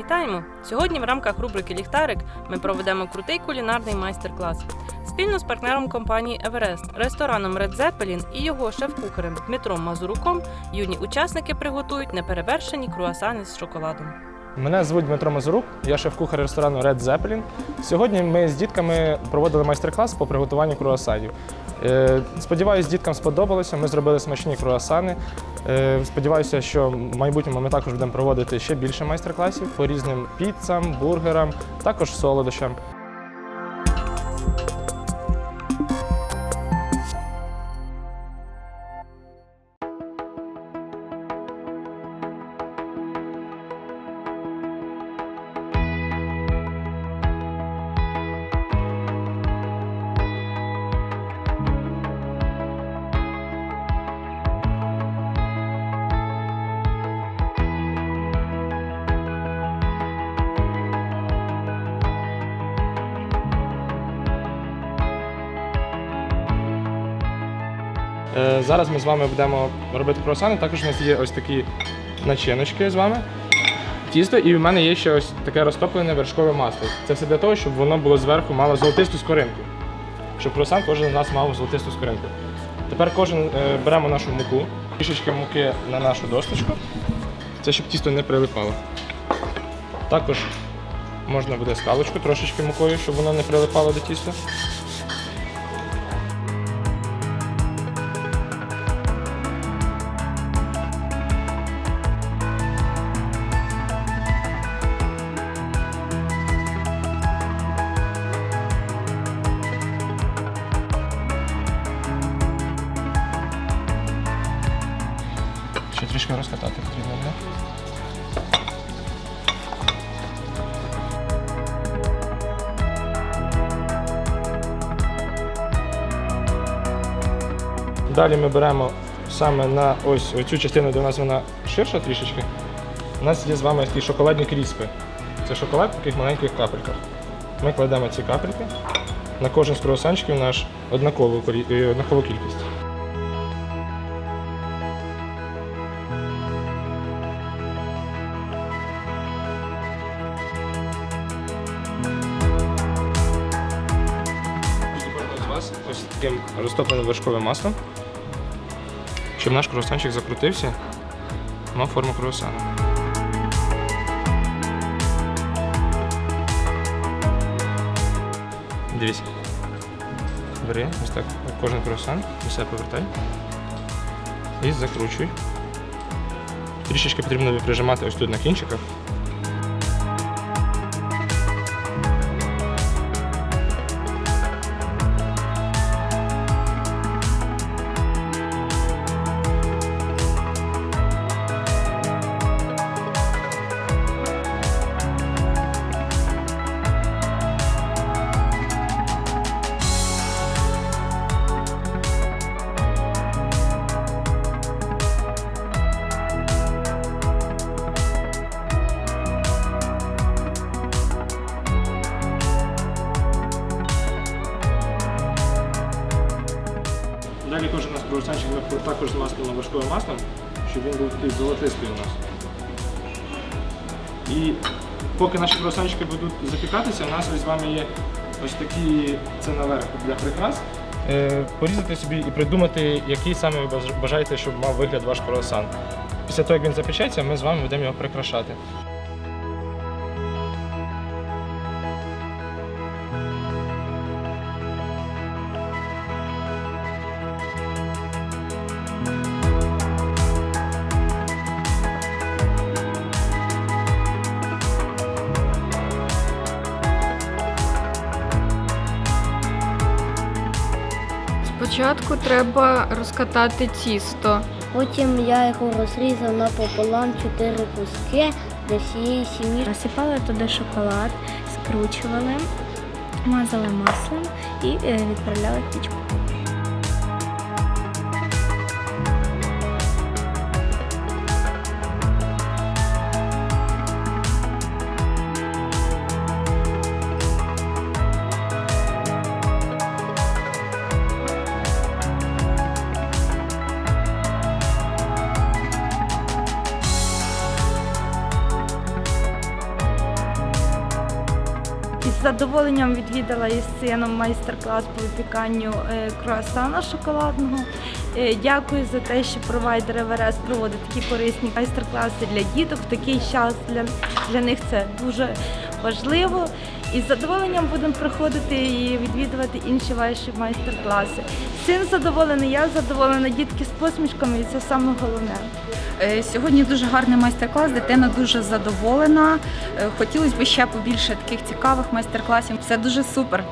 Вітаємо! Сьогодні в рамках рубрики Ліхтарик ми проведемо крутий кулінарний майстер-клас. Спільно з партнером компанії Еверест, рестораном Red Zeppelin і його шеф-кухарем Дмитром Мазуруком юні учасники приготують неперевершені круасани з шоколадом. Мене звуть Дмитро Мазурук, я шеф-кухар ресторану Red Zeppelin. Сьогодні ми з дітками проводили майстер-клас по приготуванню круасанів. Е, Сподіваюсь, діткам сподобалося. Ми зробили смачні круасани. Е, Сподіваюся, що в майбутньому ми також будемо проводити ще більше майстер-класів по різним піцам, бургерам, також солодощам. Зараз ми з вами будемо робити круасани. Також у нас є ось такі начиночки з вами. Тісто, і в мене є ще ось таке розтоплене вершкове масло. Це все для того, щоб воно було зверху мало золотисту скоринку. Щоб круасан кожен з нас мав золотисту скоринку. Тепер кожен е, беремо нашу муку, трішечки муки на нашу досточку. Це щоб тісто не прилипало. Також можна буде скалочку трошечки мукою, щоб воно не прилипало до тіста. Трішки розкатати потрібно буде. Далі ми беремо саме на ось цю частину, де у нас вона ширша трішечки. У нас є з вами такі шоколадні кріспи. Це шоколад в таких маленьких капельках. Ми кладемо ці капельки. На кожен з круасанчиків наш однакову, е, однакову кількість. Таким розтопленим вершковим маслом, щоб наш круасанчик закрутився, мав форму круасана. Дивіться. Бери, ось так, кожен круасан, себе повертай. І закручуй. Трішечки потрібно прижимати ось тут на кінчиках. Далі кожен наш круасанчик ми також змастимо вершковим маслом, щоб він був такий золотистий у нас. І поки наші круасанчики будуть запікатися, у нас ось з вами є ось такі це наверх для прикрас. Е, порізати собі і придумати, який саме ви бажаєте, щоб мав вигляд ваш круасан. Після того, як він запечеться, ми з вами будемо його прикрашати. Спочатку треба розкатати тісто. Потім я його розрізав напополам чотири куски для всієї сім'ї. Насипали туди шоколад, скручували, мазали маслом і е, відправляли в пічку. Із задоволенням відвідала із сином майстер-клас по випіканню е, круасана шоколадного. Е, Дякую за те, що провайдер ВРС проводить такі корисні майстер-класи для діток в такий час. Для, для них це дуже важливо. І з задоволенням будемо приходити і відвідувати інші ваші майстер-класи. Син задоволений, я задоволена, дітки з посмішками, і це саме головне. Е, Сьогодні дуже гарний майстер-клас, дитина дуже задоволена. Е, Хотілося б ще побільше таких цікавих майстер-класів. Все дуже супер.